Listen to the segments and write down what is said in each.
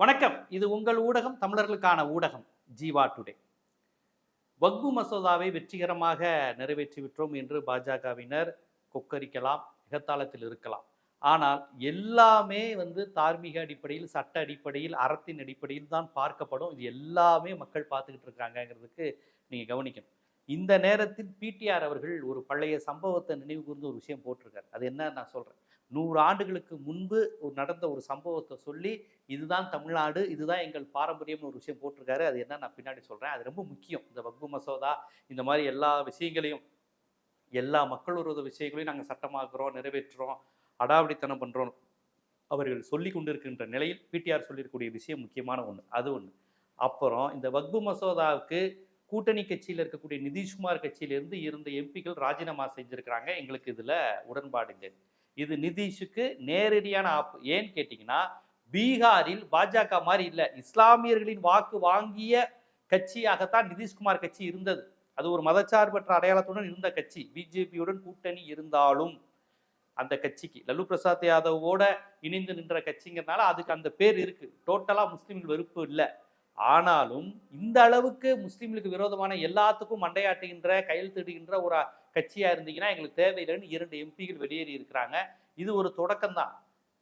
வணக்கம். இது உங்கள் ஊடகம் தமிழர்களுக்கான ஊடகம் ஜீவா டுடே. வக்பு மசோதாவை வெற்றிகரமாக நிறைவேற்றிவிட்டோம் என்று பாஜகவினர் கொக்கரிக்கலாம் எகத்தாளத்தில் இருக்கலாம். ஆனால் எல்லாமே வந்து தார்மீக அடிப்படையில் சட்ட அடிப்படையில் அறத்தின் அடிப்படையில் தான் பார்க்கப்படும். இது எல்லாமே மக்கள் பார்த்துக்கிட்டு இருக்காங்கங்கிறதுக்கு நீங்கள் கவனிக்கணும். இந்த நேரத்தில் பிடிஆர் அவர்கள் ஒரு பழைய சம்பவத்தை நினைவு கூர்ந்து ஒரு விஷயம் போட்டிருக்காரு. அது என்ன நான் சொல்கிறேன் நூறு ஆண்டுகளுக்கு முன்பு ஒரு நடந்த ஒரு சம்பவத்தை சொல்லி இதுதான் தமிழ்நாடு இதுதான் எங்கள் பாரம்பரியம்னு ஒரு விஷயம் போட்டிருக்காரு. அது என்ன நான் பின்னாடி சொல்கிறேன் அது ரொம்ப முக்கியம். இந்த வக்பு மசோதா இந்த மாதிரி எல்லா விஷயங்களையும் எல்லா மக்கள் விரோத விஷயங்களையும் நாங்கள் சட்டமாக்குறோம் நிறைவேற்றுறோம் அடாவடித்தனம் பண்ணுறோம் அவர்கள் சொல்லி கொண்டிருக்கின்ற நிலையில் பிடிஆர் சொல்லியிருக்கக்கூடிய விஷயம் முக்கியமான ஒன்று அது ஒன்று அப்புறம் இந்த வக்பு மசோதாவுக்கு கூட்டணி கட்சியில் இருக்கக்கூடிய நிதிஷ்குமார் கட்சியிலிருந்து இருந்த எம்பிக்கள் ராஜினாமா செஞ்சுருக்கிறாங்க. எங்களுக்கு இதில் உடன்பாடு இல்லை. இது நிதிஷுக்கு நேரடியான ஆப்பு ஏன்னு கேட்டிங்கன்னா பீகாரில் பாஜக மாதிரி இல்லை. இஸ்லாமியர்களின் வாக்கு வாங்கிய கட்சியாகத்தான் நிதிஷ்குமார் கட்சி இருந்தது. அது ஒரு மதச்சார்பற்ற அடையாளத்துடன் இருந்த கட்சி. பிஜேபியுடன் கூட்டணி இருந்தாலும் அந்த கட்சிக்கு. லல்லு பிரசாத் யாதவோட இணைந்து நின்ற கட்சிங்கிறனால அதுக்கு அந்த பேர் இருக்கு. டோட்டலா முஸ்லீம்கள் வெறுப்பு இல்லை. ஆனாலும் இந்த அளவுக்கு முஸ்லீம்களுக்கு விரோதமான எல்லாத்துக்கும் மண்டையாட்டுகின்ற கையெழுத்திடுகின்ற ஒரு கட்சியாக இருந்தீங்கன்னா எங்களுக்கு தேவையில்லைன்னு இரண்டு எம்பிகள் வெளியேறி இருக்கிறாங்க. இது ஒரு தொடக்கம்தான்.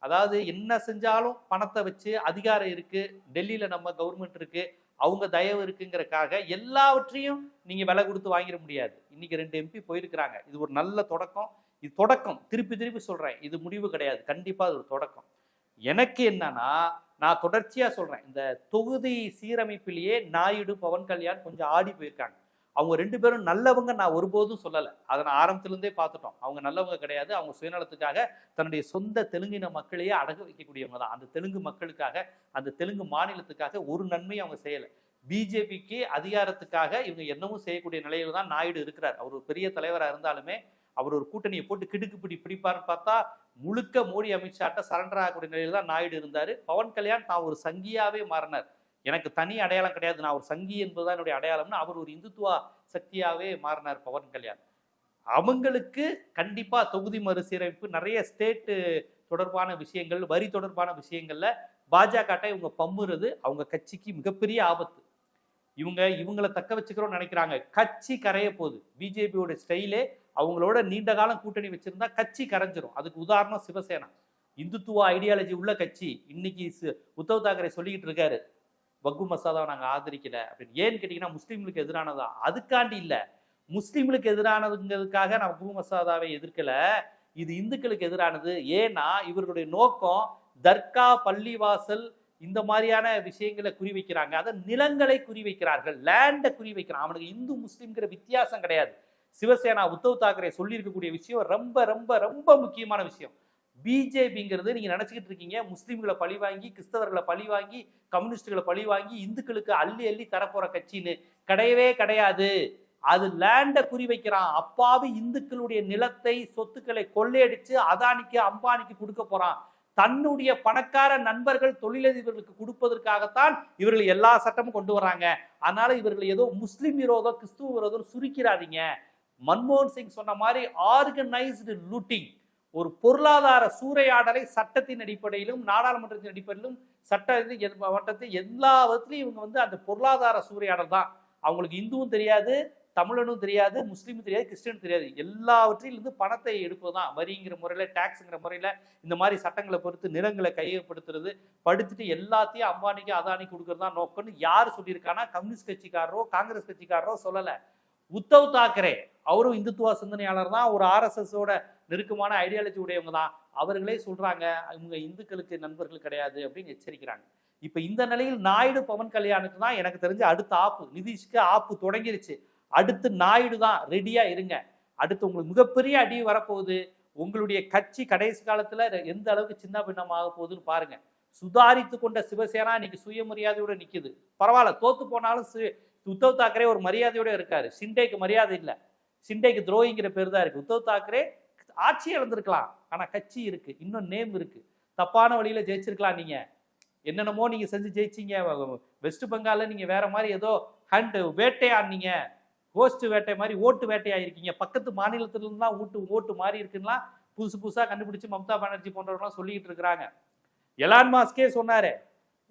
அதாவது என்ன செஞ்சாலும் பணத்தை வச்சு அதிகாரம் இருக்குது டெல்லியில் நம்ம கவர்மெண்ட் இருக்குது அவங்க தயவு இருக்குங்கிறக்காக எல்லாவற்றையும் நீங்கள் விலை கொடுத்து வாங்கிட முடியாது. இன்றைக்கி ரெண்டு எம்பி போயிருக்கிறாங்க. இது ஒரு நல்ல தொடக்கம். இது தொடக்கம். திருப்பி திருப்பி சொல்கிறேன் இது முடிவு கிடையாது. கண்டிப்பாக அது ஒரு தொடக்கம். எனக்கு என்னன்னா நான் தொடர்ச்சியாக சொல்கிறேன் இந்த தொகுதி சீரமைப்பிலேயே நாயுடு பவன் கல்யாண் கொஞ்சம் ஆடி போயிருக்காங்க. அவங்க ரெண்டு பேரும் நல்லவங்க நான் ஒருபோதும் சொல்லலை. அதை நான் ஆரம்பத்திலிருந்தே பார்த்துட்டோம். அவங்க நல்லவங்க கிடையாது. அவங்க சுயநலத்துக்காக தன்னுடைய சொந்த தெலுங்கின மக்களையே அடக வைக்கக்கூடியவங்க தான். அந்த தெலுங்கு மக்களுக்காக அந்த தெலுங்கு மாநிலத்துக்காக ஒரு நன்மையும் அவங்க செய்யலை. பிஜேபிக்கு அதிகாரத்துக்காக இவங்க என்னவும் செய்யக்கூடிய நிலையில தான் நாயுடு இருக்கிறார். அவர் ஒரு பெரிய தலைவராக இருந்தாலுமே அவர் ஒரு கூட்டணியை போட்டு கிடுக்கு பிடி பிடிப்பாருன்னு பார்த்தா முழுக்க மோடி அமித்ஷாட்ட சரண்டர் ஆகக்கூடிய நிலையில தான் நாயுடு இருந்தார். பவன் கல்யாண் நான் ஒரு சங்கியாவே மாறினார். எனக்கு தனி அடையாளம் கிடையாது. நான் ஒரு சங்கி என்பதுதான் என்னுடைய அடையாளம்னு அவர் ஒரு இந்துத்துவா சக்தியாகவே மாறினார் பவன் கல்யாண். அவங்களுக்கு கண்டிப்பாக தொகுதி மறுசீரமைப்பு நிறைய ஸ்டேட்டு தொடர்பான விஷயங்கள் வரி தொடர்பான விஷயங்கள்ல பாஜக இவங்க பம்முறது அவங்க கட்சிக்கு மிகப்பெரிய ஆபத்து. இவங்க இவங்களை தக்க வச்சுக்கிறோம்னு நினைக்கிறாங்க. கட்சி கரைய போகுது. பிஜேபியோட ஸ்டைலே அவங்களோட நீண்ட காலம் கூட்டணி வச்சிருந்தா கட்சி கரைஞ்சிரும். அதுக்கு உதாரணம் சிவசேனா. இந்துத்துவ ஐடியாலஜி உள்ள கட்சி. இன்னைக்கு உத்தவ் தாக்கரே சொல்லிக்கிட்டு இருக்காரு. வக்கு மசோதாவை நாங்கள் ஆதரிக்கல அப்படின்னு. ஏன்னு கேட்டிங்கன்னா முஸ்லீம்களுக்கு எதிரானதா? அதுக்காண்டி இல்லை. முஸ்லீம்களுக்கு எதிரானதுங்கிறதுக்காக நான் வக்கு மசோதாவை எதிர்க்கலை. இது இந்துக்களுக்கு எதிரானது. ஏன்னா இவர்களுடைய நோக்கம் தர்கா பள்ளிவாசல் இந்த மாதிரியான விஷயங்களை குறி வைக்கிறாங்க அதை நிலங்களை குறி வைக்கிறார்கள் லேண்டை குறி வைக்கிறான் அவனுக்கு இந்து முஸ்லீம்ங்கிற வித்தியாசம் கிடையாது. சிவசேனா உத்தவ் தாக்கரே சொல்லியிருக்கக்கூடிய விஷயம் ரொம்ப ரொம்ப ரொம்ப முக்கியமான விஷயம். பிஜேபிங்கிறது நீங்க நினைச்சுக்கிட்டு இருக்கீங்க. முஸ்லீம்களை பழி வாங்கி கிறிஸ்தவர்களை பழி வாங்கி கம்யூனிஸ்டுகளை பழி வாங்கி இந்துக்களுக்கு அள்ளி அள்ளி தரப்போற கட்சின்னு கிடையவே கிடையாது. அது லேண்டை குறி வைக்கிறான். அப்பாவி இந்துக்களுடைய நிலத்தை சொத்துக்களை கொள்ளையடிச்சு அதானிக்கு அம்பானிக்கு கொடுக்க போறான். தன்னுடைய பணக்கார நண்பர்கள் தொழிலதிபர்களுக்கு கொடுப்பதற்காகத்தான் இவர்கள் எல்லா சட்டமும் கொண்டு வராங்க அதனால இவர்கள் ஏதோ முஸ்லிம் விரோதம் கிறிஸ்துவ விரோதம் சுருக்கிறாதீங்க. மன்மோகன் சிங் சொன்ன மாதிரி ஆர்கனைஸ்டு லூட்டிங் ஒரு பொருளாதார சூறையாடலை சட்டத்தின் அடிப்படையிலும் நாடாளுமன்றத்தின் அடிப்படையிலும் சட்ட வட்டத்தை எல்லா விதத்துலையும் இவங்க வந்து அந்த பொருளாதார சூறையாடல் தான். அவங்களுக்கு இந்துவும் தெரியாது தமிழனும் தெரியாது முஸ்லீமும் தெரியாது கிறிஸ்டியனும் தெரியாது. எல்லாவற்றிலிருந்து பணத்தை எடுப்பது தான். வரிங்கிற முறையில் டேக்ஸுங்கிற முறையில் இந்த மாதிரி சட்டங்களை பொறுத்து நிலங்களை கையகப்படுத்துறது படுத்துட்டு எல்லாத்தையும் அம்பானிக்கு அதானி கொடுக்கறது தான் நோக்கம்னு யார் சொல்லியிருக்கானா கம்யூனிஸ்ட் கட்சிக்காரரோ காங்கிரஸ் கட்சிக்காரரோ சொல்லலை. உத்தவ் தாக்கரே அவரும் இந்துத்துவ சிந்தனையாளர் தான். ஒரு ஆர்எஸ்எஸோட நெருக்கமான ஐடியாலஜி உடையவங்க தான். அவர்களே சொல்றாங்க இவங்க இந்துக்களுக்கு நண்பர்கள் கிடையாது அப்படின்னு எச்சரிக்கிறாங்க. இப்ப இந்த நிலையில் நாயுடு பவன் கல்யாணுக்கு தான் எனக்கு தெரிஞ்ச அடுத்த ஆப்பு நிதிஷ்க்கு ஆப்பு தொடங்கிருச்சு. அடுத்து நாயுடு தான் ரெடியா இருங்க. அடுத்து உங்களுக்கு மிகப்பெரிய அடி வரப்போகுது. உங்களுடைய கட்சி கடைசி காலத்துல எந்த அளவுக்கு சின்ன பின்னமாக போகுதுன்னு பாருங்க. சுதாரித்து கொண்ட சிவசேனா இன்னைக்கு சுயமரியாதையோட நிக்குது. பரவாயில்ல தோத்து போனாலும் சு- உத்தவ் தாக்கரே ஒரு மரியாதையோட இருக்காரு. சிண்டேக்கு மரியாதை இல்லை. சிண்டேக்கு துரோகிங்கிற பேர் தான் இருக்கு. உத்தவ் தாக்கரே ஆட்சி இழந்திருக்கலாம். ஆனா கட்சி இருக்கு. இன்னும் நேம் இருக்கு. தப்பான வழியில ஜெயிச்சிருக்கலாம் நீங்க. என்னென்னமோ நீங்க செஞ்சு ஜெயிச்சீங்க. வெஸ்ட் பெங்கால்ல நீங்க வேற மாதிரி ஏதோ ஹண்ட் வேட்டையாடினீங்க கோஸ்ட் வேட்டை மாதிரி ஓட்டு வேட்டையாயிருக்கீங்க பக்கத்து மாநிலத்திலிருந்து தான் ஓட்டு ஓட்டு மாறி இருக்குன்னா புதுசு புதுசா கண்டுபிடிச்சு மம்தா பானர்ஜி போன்றவங்களாம் சொல்லிட்டு இருக்கிறாங்க. எலான் மாஸ்கே சொன்னாரு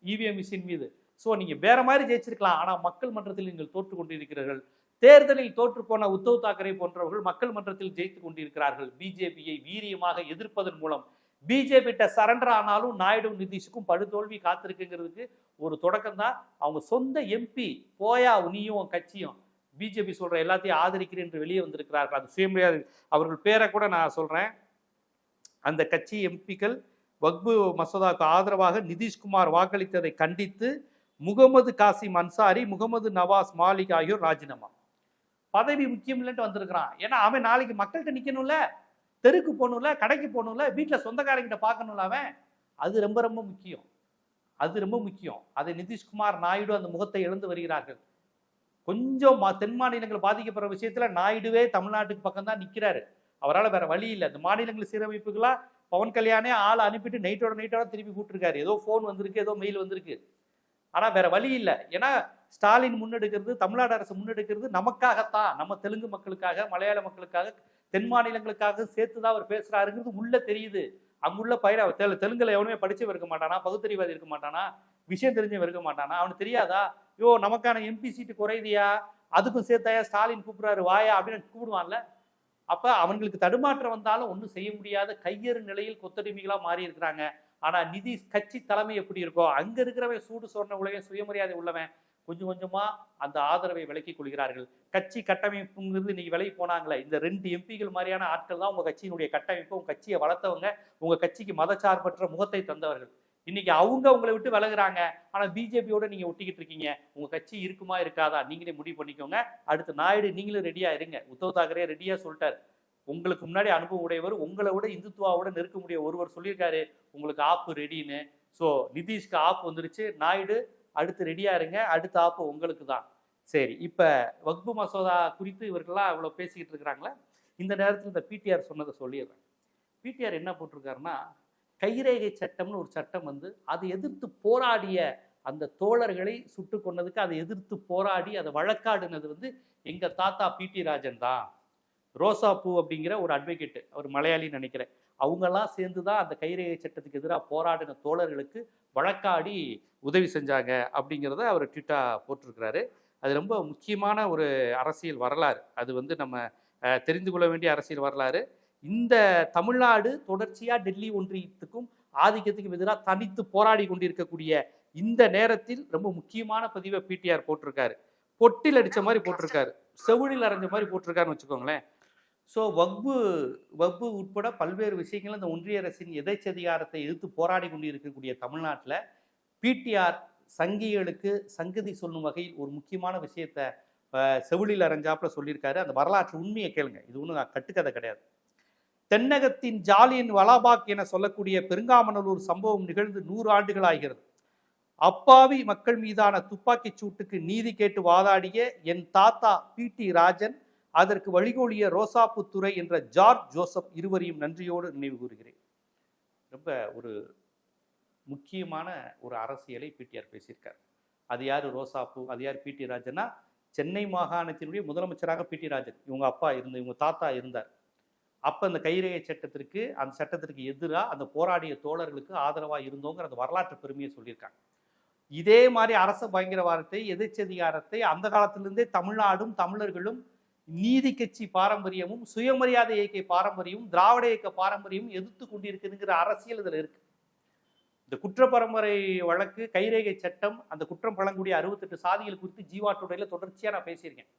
இவிஎம் மிஷின் மீது. ஸோ நீங்க வேற மாதிரி ஜெயிச்சிருக்கலாம். ஆனால் மக்கள் மன்றத்தில் நீங்கள் தோற்று கொண்டிருக்கிறீர்கள் தேர்தலில் தோற்று போன உத்தவ் தாக்கரே போன்றவர்கள் மக்கள் மன்றத்தில் ஜெயித்து கொண்டிருக்கிறார்கள். பிஜேபியை வீரியமாக எதிர்ப்பதன் மூலம் பிஜேபிட்ட சரண்டர் ஆனாலும் நாயுடு நிதிஷுக்கும் படுதோல்வி காத்திருக்குங்கிறதுக்கு ஒரு தொடக்கம் தான் அவங்க சொந்த எம்பி போயா உனியும் கட்சியும் பிஜேபி சொல்ற எல்லாத்தையும் ஆதரிக்கிறேன் என்று வெளியே வந்திருக்கிறார்கள். அது சுயமரியாதை. அவர்கள் பேரை கூட நான் சொல்றேன். அந்த கட்சி எம்பிக்கள் வக்பு மசோதாவுக்கு ஆதரவாக நிதிஷ்குமார் வாக்களித்ததை கண்டித்து முகமது காசிம் அன்சாரி முகமது நவாஸ் மாலிக் ஆகியோர் ராஜினாமா. பதவி முக்கியம் இல்லைன்ட்டு வந்திருக்கிறான். ஏன்னா அவன் நாளைக்கு மக்கள்கிட்ட நிற்கணும்ல தெருக்கு போகணும்ல கடைக்கு போகணும்ல வீட்டில் சொந்தக்காரங்கிட்ட பார்க்கணும்ல அவன். அது ரொம்ப ரொம்ப முக்கியம். அது ரொம்ப முக்கியம். அதை நிதிஷ்குமார் நாயுடு அந்த முகத்தை இழந்து வருகிறார்கள். கொஞ்சம் மா- தென் மாநிலங்கள் பாதிக்கப்படுற விஷயத்துல நாயுடுவே தமிழ்நாட்டுக்கு பக்கம் தான் நிற்கிறாரு அவரால் வேற வழி இல்லை. இந்த மாநிலங்கள் சீரமைப்புகளா பவன் கல்யாணே ஆளை அனுப்பிட்டு நைட்டோட நைட்டோட திருப்பி கூப்பிட்டுருக்காரு. ஏதோ ஃபோன் வந்திருக்கு ஏதோ மெயில் வந்திருக்கு. ஆனால் வேற வழி இல்லை. ஏன்னா ஸ்டாலின் முன்னெடுக்கிறது தமிழ்நாடு அரசு முன்னெடுக்கிறது நமக்காகத்தான். நம்ம தெலுங்கு மக்களுக்காக மலையாள மக்களுக்காக தென் மாநிலங்களுக்காக சேர்த்து தான் அவர் பேசுறாருங்கிறது உள்ள தெரியுது. அங்குள்ள பயிர தெலுங்குல எவனுமே படிச்சவன் இருக்க மாட்டானா பகுத்தறிவாதி இருக்க மாட்டானா விஷயம் தெரிஞ்சவன் இருக்க மாட்டானா அவனுக்கு தெரியாதா? யோ நமக்கான எம்பி சீட்டு குறையுதியா? அதுக்கும் சேர்த்தாயா ஸ்டாலின் கூப்பிடுறாரு வாயா அப்படின்னு கூப்பிடுவான்ல. அப்ப அவங்களுக்கு தடுமாற்றம் வந்தாலும் ஒன்றும் செய்ய முடியாத கையறு நிலையில் கொத்தடிமைகளா மாறி இருக்கிறாங்க. ஆனா நிதி கட்சி தலைமை எப்படி இருக்கோ அங்க இருக்கிறவன் சூடு சொன்ன உலகம் சுயமரியாதை உள்ளவன் கொஞ்சம் கொஞ்சமா அந்த ஆதரவை விலக்கிக் கொள்கிறார்கள். கட்சி கட்டமைப்புங்கிறது இன்னைக்கு விலகி போனாங்களே இந்த ரெண்டு எம்பிகள் மாதிரியான ஆட்கள் தான் உங்க கட்சியினுடைய கட்டமைப்பு உங்க கட்சியை வளர்த்தவங்க உங்க கட்சிக்கு மதச்சார்பற்ற முகத்தை தந்தவர்கள். இன்னைக்கு அவங்க உங்களை விட்டு விலகுறாங்க. ஆனா பிஜேபியோட நீங்க ஒட்டிக்கிட்டு இருக்கீங்க. உங்க கட்சி இருக்குமா இருக்காதா? நீங்களே முடிவு பண்ணிக்கோங்க. அடுத்து நாயுடு நீங்களும் ரெடியா இருங்க. உத்தவ் தாக்கரே ரெடியா சொல்லிட்டார். உங்களுக்கு முன்னாடி அனுபவம் உடையவர் உங்களை விட இந்துத்துவாவோட நெருக்க முடிய ஒருவர் சொல்லியிருக்காரு. உங்களுக்கு ஆப்பு ரெடின்னு ஸோ நிதிஷ்க்கு ஆப் வந்துருச்சு. நாயுடு அடுத்து ரெடியா இருங்க அடுத்த ஆப்பு உங்களுக்கு தான் சரி இப்ப வக்பு மசோதா குறித்து இவர்கள்லாம் இவ்வளவு பேசிக்கிட்டு இருக்கிறாங்களே இந்த நேரத்தில் இந்த பிடிஆர் சொன்னதை சொல்லிடுறேன். பிடிஆர் என்ன போட்டிருக்காருன்னா கைரேகை சட்டம்னு ஒரு சட்டம் வந்து அதை எதிர்த்து போராடிய அந்த தோழர்களை சுட்டு கொண்டதுக்கு அதை எதிர்த்து போராடி அதை வழக்காடுனது வந்து எங்க தாத்தா பிடி ராஜன் தான். ரோசா பூ அப்படிங்கிற ஒரு அட்வொகேட் அவர் மலையாளின்னு நினைக்கிறேன். அவங்கெல்லாம் சேர்ந்து தான் அந்த கைரேகை சட்டத்துக்கு எதிராக போராடின தோழர்களுக்கு வழக்காடி உதவி செஞ்சாங்க அப்படிங்கிறத அவர் ட்விட்டா போட்டிருக்கிறாரு. அது ரொம்ப முக்கியமான ஒரு அரசியல் வரலாறு. அது வந்து நம்ம தெரிந்து கொள்ள வேண்டிய அரசியல் வரலாறு. இந்த தமிழ்நாடு தொடர்ச்சியாக டெல்லி ஒன்றியத்துக்கும் ஆதிக்கத்துக்கும் எதிராக தனித்து போராடி கொண்டிருக்கக்கூடிய இந்த நேரத்தில் ரொம்ப முக்கியமான பதிவை பிடிஆர் போட்டிருக்காரு. பொட்டில் அடித்த மாதிரி போட்டிருக்காரு. செவிலில் அரைஞ்ச மாதிரி போட்டிருக்காருன்னு வச்சுக்கோங்களேன். ஸோ வக்பு வக்பு உட்பட பல்வேறு விஷயங்கள் இந்த ஒன்றிய அரசின் எதைச்சதிகாரத்தை எதிர்த்து போராடி கொண்டிருக்கக்கூடிய தமிழ்நாட்டில் பிடிஆர் சங்கிகளுக்கு சங்கதி சொல்லும் வகையில் ஒரு முக்கியமான விஷயத்தை அஹ், செவிலில் அரைஞ்சாப்புல சொல்லியிருக்காரு. அந்த வரலாற்று உண்மையை கேளுங்க. இது ஒன்றும் நான் கட்டுக்கதை கிடையாது. தென்னகத்தின் ஜாலியின் வலாபாக் என சொல்லக்கூடிய பெருங்காமநல்லூர் சம்பவம் நிகழ்ந்து நூறு ஆண்டுகள் ஆகிறது. அப்பாவி மக்கள் மீதான துப்பாக்கிச் சூட்டுக்கு நீதி கேட்டு வாதாடிய என் தாத்தா பி டி ராஜன் அதற்கு வழிகோலிய ரோசாப்புத்துறை என்ற ஜார்ஜ் ஜோசப் இருவரையும் நன்றியோடு நினைவு கூறுகிறேன். ரொம்ப ஒரு முக்கியமான ஒரு அரசியலை பிடிஆர் பேசியிருக்கார். அது யார் ரோசாப்பூ அது யார் பிடி ராஜன்னா சென்னை மாகாணத்தினுடைய முதலமைச்சராக பிடி ராஜன். இவங்க அப்பா இருந்த இவங்க தாத்தா இருந்தார். அப்போ அந்த கைரேகை சட்டத்திற்கு அந்த சட்டத்திற்கு எதிராக அந்த போராடிய தோழர்களுக்கு ஆதரவாக இருந்தோங்கிற அந்த வரலாற்று பெருமையை சொல்லியிருக்காங்க. இதே மாதிரி அரச பயங்கரவாதத்தை எதிர்ச்சதிகாரத்தை அந்த காலத்திலிருந்தே தமிழ்நாடும் தமிழர்களும் நீதி கட்சி பாரம்பரியமும் சுயமரியாதை இயக்க பாரம்பரியமும் திராவிட இயக்க பாரம்பரியமும் எதிர்த்து கொண்டிருக்குதுங்கிற அரசியல் இதில் இருக்கு. இந்த குற்றப்பரம்பரை வழக்கு கைரேகை சட்டம் அந்த குற்றம் பழங்கூடிய அறுபத்தெட்டு சாதிகள் குறித்து ஜீவா டுடேல தொடர்ச்சியாக நான் பேசியிருக்கேன்.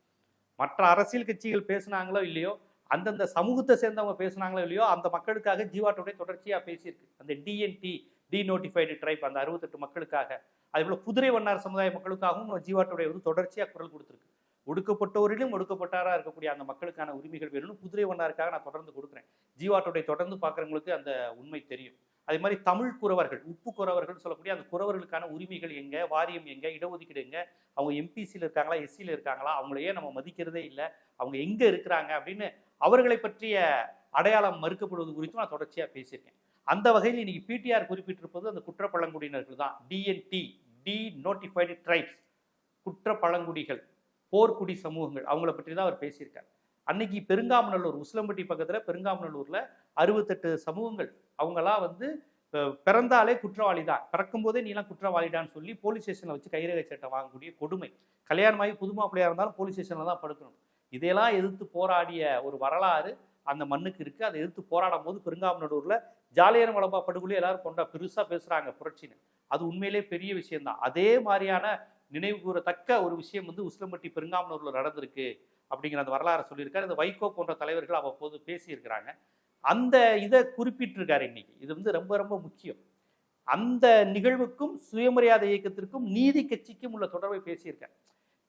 மற்ற அரசியல் கட்சிகள் பேசுனாங்களோ இல்லையோ அந்தந்த சமூகத்தை சேர்ந்தவங்க பேசுனாங்களோ இல்லையோ அந்த மக்களுக்காக ஜீவா டுடே தொடர்ச்சியாக பேசியிருக்கு. அந்த டிஎன்டி டி நோட்டிஃபைடு ட்ரைப் அந்த அறுபத்தெட்டு மக்களுக்காக. அதே போல குதிரை வண்ணார் சமுதாய மக்களுக்காகவும் ஜீவா டுடே வந்து தொடர்ச்சியாக குரல் கொடுத்துருக்கு. ஒடுக்கப்பட்டவரிலும் ஒடுக்கப்பட்டாரா இருக்கக்கூடிய அந்த மக்களுக்கான உரிமைகள் வேணும்னு குதிரை வண்ணாருக்காக நான் தொடர்ந்து கொடுக்குறேன். ஜீவாட்டோடைய தொடர்ந்து பார்க்குறவங்களுக்கு அந்த உண்மை தெரியும். அதே மாதிரி தமிழ் குறவர்கள் உப்பு குறவர்கள் சொல்லக்கூடிய அந்த குறவர்களுக்கான உரிமைகள் எங்க வாரியம் எங்க இடஒதுக்கீடு எங்க? அவங்க எம்பிசியில் இருக்காங்களா எஸ்சியில் இருக்காங்களா? அவங்கள ஏன் நம்ம மதிக்கிறதே இல்லை. அவங்க எங்க இருக்கிறாங்க அப்படின்னு அவர்களை பற்றிய அடையாளம் மறுக்கப்படுவது குறித்தும் நான் தொடர்ச்சியாக பேசியிருக்கேன். அந்த வகையில் இன்னைக்கு பிடிஆர் குறிப்பிட்டிருப்பது அந்த குற்ற பழங்குடியினர்கள் தான் டிஎன்டி டி நோட்டிஃபைடு ட்ரைப்ஸ் குற்ற பழங்குடிகள் போர்க்குடி சமூகங்கள் அவங்கள பற்றி தான் அவர் பேசியிருக்கார். அன்னைக்கு பெருங்காமநல்லூர் உசிலம்பட்டி பக்கத்தில் பெருங்காமநல்லூரில் அறுபத்தெட்டு சமூகங்கள் அவங்களாம் வந்து பிறந்தாலே குற்றவாளி தான் பிறக்கும் போதே நீலாம் குற்றவாளிடான்னு சொல்லி போலீஸ் ஸ்டேஷனில் வச்சு கைரேகை சட்டை வாங்கக்கூடிய கொடுமை. கல்யாணமாகி புது மாப்பிள்ளையாக இருந்தாலும் போலீஸ் ஸ்டேஷனில் தான் படுக்கணும். இதையெல்லாம் எதிர்த்து போராடிய ஒரு வரலாறு அந்த மண்ணுக்கு இருக்குது அதை எதிர்த்து போராடும் போது பெருங்காமநல்லூரில் ஜாலியான வளம்பா படுகொலை எல்லாரும் கொண்டா பெருசாக பேசுகிறாங்க புரட்சின்னு அது உண்மையிலே பெரிய விஷயம்தான். அதே மாதிரியான நினைவு கூறத்தக்க ஒரு விஷயம் வந்து உசிலம்பட்டி பெருங்காமனூரில் நடந்திருக்கு அப்படிங்கிற அந்த வரலாறை சொல்லியிருக்காரு. இந்த வைகோ போன்ற தலைவர்கள் அவ்வப்போது பேசியிருக்கிறாங்க. அந்த இதை குறிப்பிட்டிருக்காரு இன்னைக்கு. இது வந்து ரொம்ப ரொம்ப முக்கியம். அந்த நிகழ்வுக்கும் சுயமரியாதை இயக்கத்திற்கும் நீதி கட்சிக்கும் உள்ள தொடர்பை பேசியிருக்காரு.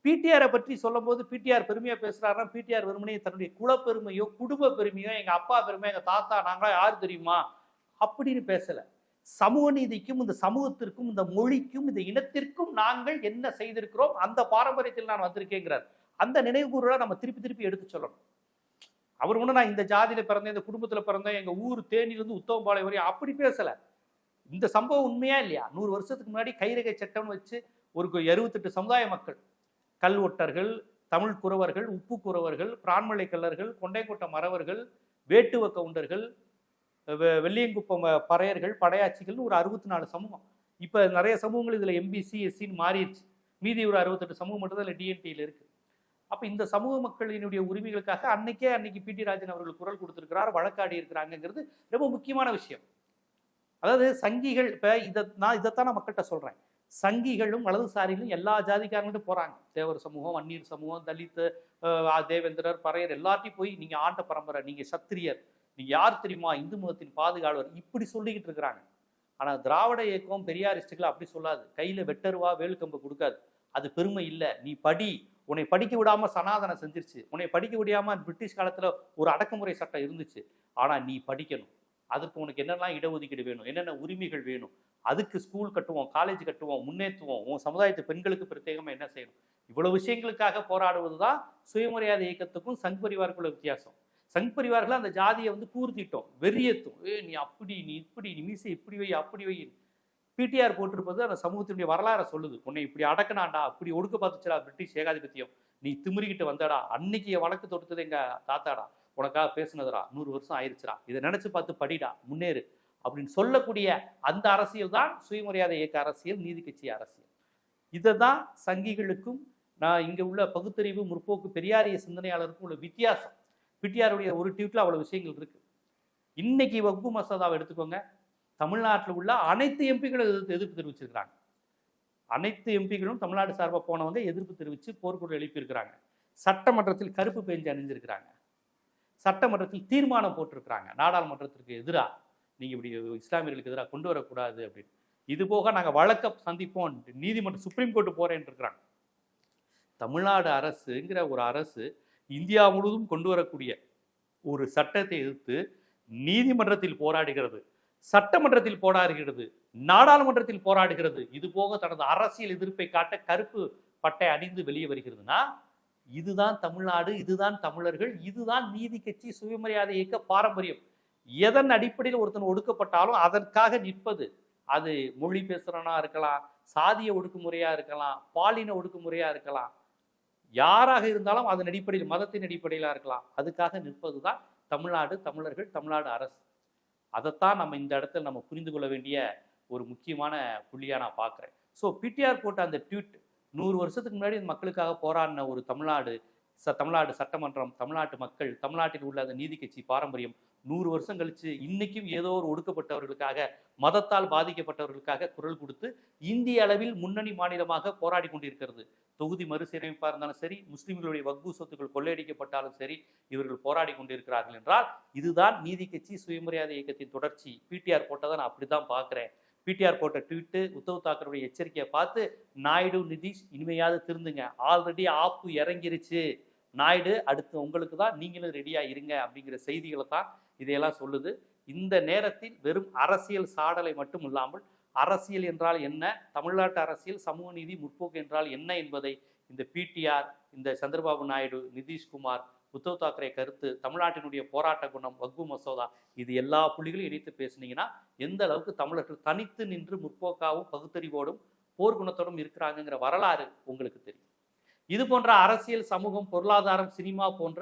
பிடிஆரை பற்றி சொல்லும்போது பிடிஆர் பெருமையாக பேசுகிறாருன்னா பிடிஆர் வெறுமனே தன்னுடைய குலப்பெருமையோ குடும்ப பெருமையோ எங்கள் அப்பா பெருமை எங்கள் தாத்தா நாங்களா யார் தெரியுமா? அப்படின்னு பேசலை. சமூக நீதிக்கும் இந்த சமூகத்திற்கும் இந்த மொழிக்கும் இந்த இனத்திற்கும் நாங்கள் என்ன செய்திருக்கிறோம் அந்த பாரம்பரியத்தில் நான் வந்திருக்கேங்கிறார். அந்த நினைவு நம்ம திருப்பி திருப்பி எடுத்து சொல்லணும். அவர் ஒன்று நான் இந்த ஜாதியில பிறந்தேன் இந்த குடும்பத்தில் பிறந்தேன் எங்கள் ஊர் தேனியிலிருந்து உத்தவம்பாளையம் வரையும் அப்படி பேசலை. இந்த சம்பவம் உண்மையா இல்லையா? நூறு வருஷத்துக்கு முன்னாடி கைரகை சட்டம்னு வச்சு ஒரு எழுபத்தெட்டு சமுதாய மக்கள் கல் ஒட்டர்கள் தமிழ் குறவர்கள் உப்பு குறவர்கள் பிரான்மலை கல்லர்கள் கொண்டைக்கோட்டை மறவர்கள் வேட்டுவ கவுண்டர்கள் வெள்ளியங்குப்பம் பறையர்கள் படையாச்சிகள்னு ஒரு அறுபத்தி நாலு சமூகம். இப்போ நிறைய சமூகங்கள் இதில் எம்பிசி எஸ்சின்னு மாறிடுச்சு. மீதி ஒரு அறுபத்தெட்டு சமூகம் மட்டும் தான் டிஎன்டியில் இருக்குது அப்போ இந்த சமூக மக்களினுடைய உரிமைகளுக்காக அன்னைக்கே அன்னைக்கு பிடி ராஜன் அவர்கள் குரல் கொடுத்துருக்கிறார் வழக்காடி இருக்கிறாங்கங்கிறது ரொம்ப முக்கியமான விஷயம். அதாவது சங்கிகள் இப்போ இதை நான் இதைத்தான் நான் மக்கள்கிட்ட சொல்கிறேன் சங்கிகளும் வலதுசாரிகளும் எல்லா ஜாதிக்காரங்கள்ட்ட போகிறாங்க தேவர் சமூகம் வன்னியர் சமூகம் தலித்து தேவேந்திரர் பறையர் எல்லாத்தையும் போய் நீங்கள் ஆண்ட பரம்பரை நீங்கள் சத்திரியர் நீ யார் தெரியுமா இந்து மதத்தின் பாதுகாவலர்? இப்படி சொல்லிக்கிட்டு இருக்கிறாங்க. ஆனால் திராவிட இயக்கம் பெரியாரிஸ்டுகளை அப்படி சொல்லாது. கையில் வெட்டருவா வேலுக்கம்பு கொடுக்காது. அது பெருமை இல்லை. நீ படி. உன்னை படிக்க விடாமல் சனாதனம் செஞ்சிருச்சு. உன்னை படிக்க விடாமல் பிரிட்டிஷ் காலத்தில் ஒரு அடக்குமுறை சட்டம் இருந்துச்சு. ஆனால் நீ படிக்கணும். அதுக்கு உனக்கு என்னெல்லாம் இடஒதுக்கீடு வேணும்? என்னென்ன உரிமைகள் வேணும்? அதுக்கு ஸ்கூல் கட்டுவோம் காலேஜ் கட்டுவோம் முன்னேற்றுவோம். உன் சமுதாயத்து பெண்களுக்கு பிரத்யேகமாக என்ன செய்யணும்? இவ்வளோ விஷயங்களுக்காக போராடுவது தான் சுயமரியாதை இயக்கத்துக்கும் சங் பரிவாருக்குள்ள வித்தியாசம். சங் பரிவார்கள் அந்த ஜாதியை வந்து கூர்த்திட்டோம் வெறியத்தும். ஏ நீ அப்படி நீ இப்படி நீ மீசை இப்படி வை அப்படி வை பிடிஆர் போட்டிருப்பது அந்த சமூகத்தினுடைய வரலாறை சொல்லுது. உன்னை இப்படி அடக்கினாண்டா அப்படி ஒடுக்க பார்த்துச்சுடா பிரிட்டிஷ் ஏகாதிபத்தியம். நீ திமிரிக்கிட்டு வந்தடா. அன்னைக்கு வழக்கு தொடுத்தது எங்க தாத்தாடா. உனக்காக பேசுனதுடா. நூறு வருஷம் ஆயிருச்சுடா இதை நினைச்சு பார்த்து படிடா முன்னேறு அப்படின்னு சொல்லக்கூடிய அந்த அரசியல் தான் சுயமரியாதை இயக்க அரசியல் நீதி கட்சி அரசியல். இதை தான் சங்கிகளுக்கும் நான் இங்கே உள்ள பகுத்தறிவு முற்போக்கு பெரியாரிய சிந்தனையாளருக்கும் உள்ள வித்தியாசம். பிடிஆருடைய ஒரு ட்வீட்ல அவ்வளவு விஷயங்கள் இருக்கு. இன்னைக்கு வகுப்பு மசோதாவை எடுத்துக்கோங்க. தமிழ்நாட்டில் உள்ள அனைத்து எம்பிக்களும் எதிர்த்து எதிர்ப்பு தெரிவிச்சிருக்கிறாங்க. அனைத்து எம்பிகளும் தமிழ்நாடு சார்பாக போனவங்க எதிர்ப்பு தெரிவித்து போர்க்குழு எழுப்பியிருக்கிறாங்க. சட்டமன்றத்தில் கருப்பு பெஞ்சு அணிஞ்சிருக்கிறாங்க. சட்டமன்றத்தில் தீர்மானம் போட்டிருக்கிறாங்க. நாடாளுமன்றத்திற்கு எதிராக நீங்கள் இப்படி இஸ்லாமியர்களுக்கு எதிராக கொண்டு வரக்கூடாது அப்படின்னு. இது போக நாங்கள் வழக்க சந்திப்போம். நீதிமன்றம் சுப்ரீம் கோர்ட்டு போறேன்னு இருக்கிறாங்க. தமிழ்நாடு அரசுங்கிற ஒரு அரசு இந்தியா முழுவதும் கொண்டு வரக்கூடிய ஒரு சட்டத்தை எதிர்த்து நீதிமன்றத்தில் போராடுகிறது சட்டமன்றத்தில் போராடுகிறது நாடாளுமன்றத்தில் போராடுகிறது இது போக தனது அரசியல் எதிர்ப்பை காட்ட கருப்பு பட்டை அணிந்து வெளியே வருகிறதுனா இதுதான் தமிழ்நாடு இதுதான் தமிழர்கள் இதுதான் நீதி கட்சி சுயமரியாதை இயக்க பாரம்பரியம். எதன் அடிப்படையில் ஒருத்தன் ஒடுக்கப்பட்டாலும் அதற்காக நிற்பது அது மொழி பேசுறவனா இருக்கலாம் சாதிய ஒடுக்குமுறையா இருக்கலாம் பாலின ஒடுக்குமுறையா இருக்கலாம் யாராக இருந்தாலும் அதன் அடிப்படையில் மதத்தின் அடிப்படையிலாக இருக்கலாம். அதுக்காக நிற்பது தான் தமிழ்நாடு தமிழர்கள் தமிழ்நாடு அரசு. அதைத்தான் நம்ம இந்த இடத்துல நம்ம புரிந்து கொள்ள வேண்டிய ஒரு முக்கியமான புள்ளியாக நான் பார்க்குறேன் ஸோ பிடிஆர் போட்ட அந்த ட்வீட் நூறு வருஷத்துக்கு முன்னாடி மக்களுக்காக போராடின ஒரு தமிழ்நாடு ச தமிழ்நாடு சட்டமன்றம் தமிழ்நாட்டு மக்கள் தமிழ்நாட்டில் உள்ள அந்த நீதி கட்சி பாரம்பரியம் நூறு வருஷம் கழிச்சு இன்னைக்கும் ஏதோ ஒரு ஒடுக்கப்பட்டவர்களுக்காக மதத்தால் பாதிக்கப்பட்டவர்களுக்காக குரல் கொடுத்து இந்திய அளவில் முன்னணி மாநிலமாக போராடி கொண்டிருக்கிறது. தொகுதி மறுசீரமைப்பாக இருந்தாலும் சரி முஸ்லிம்களுடைய வக்பு சொத்துக்கள் கொள்ளையடிக்கப்பட்டாலும் சரி இவர்கள் போராடி கொண்டிருக்கிறார்கள் என்றால் இதுதான் நீதி கட்சி சுயமரியாதை இயக்கத்தின் தொடர்ச்சி. பிடிஆர் போட்டதை நான் அப்படிதான் பார்க்குறேன். பிடிஆர் போட்ட ட்வீட்டு உத்தவ் தாக்கருடைய எச்சரிக்கையை பார்த்து நாயுடு நிதிஷ் இனிமையாவது திருந்துங்க. ஆல்ரெடி ஆப்பு இறங்கிருச்சு. நாயுடு அடுத்து உங்களுக்கு தான் நீங்களும் ரெடியாக இருங்க அப்படிங்கிற செய்திகளை தான் இதையெல்லாம் சொல்லுது. இந்த நேரத்தில் வெறும் அரசியல் சாடலை மட்டும் இல்லாமல் அரசியல் என்றால் என்ன? தமிழ்நாட்டு அரசியல் சமூக நீதி முற்போக்கு என்றால் என்ன என்பதை இந்த பிடிஆர் இந்த சந்திரபாபு நாயுடு நிதிஷ்குமார் உத்தவ் தாக்கரே கருத்து தமிழ்நாட்டினுடைய போராட்ட குணம் வக்பு மசோதா இது எல்லா புள்ளிகளையும் இணைத்து பேசுனீங்கன்னா எந்த அளவுக்கு தமிழர்கள் தனித்து நின்று முற்போக்காவும் பகுத்தறிவோடும் போர்க்குணத்தோடும் இருக்கிறாங்கங்கிற வரலாறு உங்களுக்கு தெரியும். இது போன்ற அரசியல் சமூகம் பொருளாதாரம் சினிமா போன்ற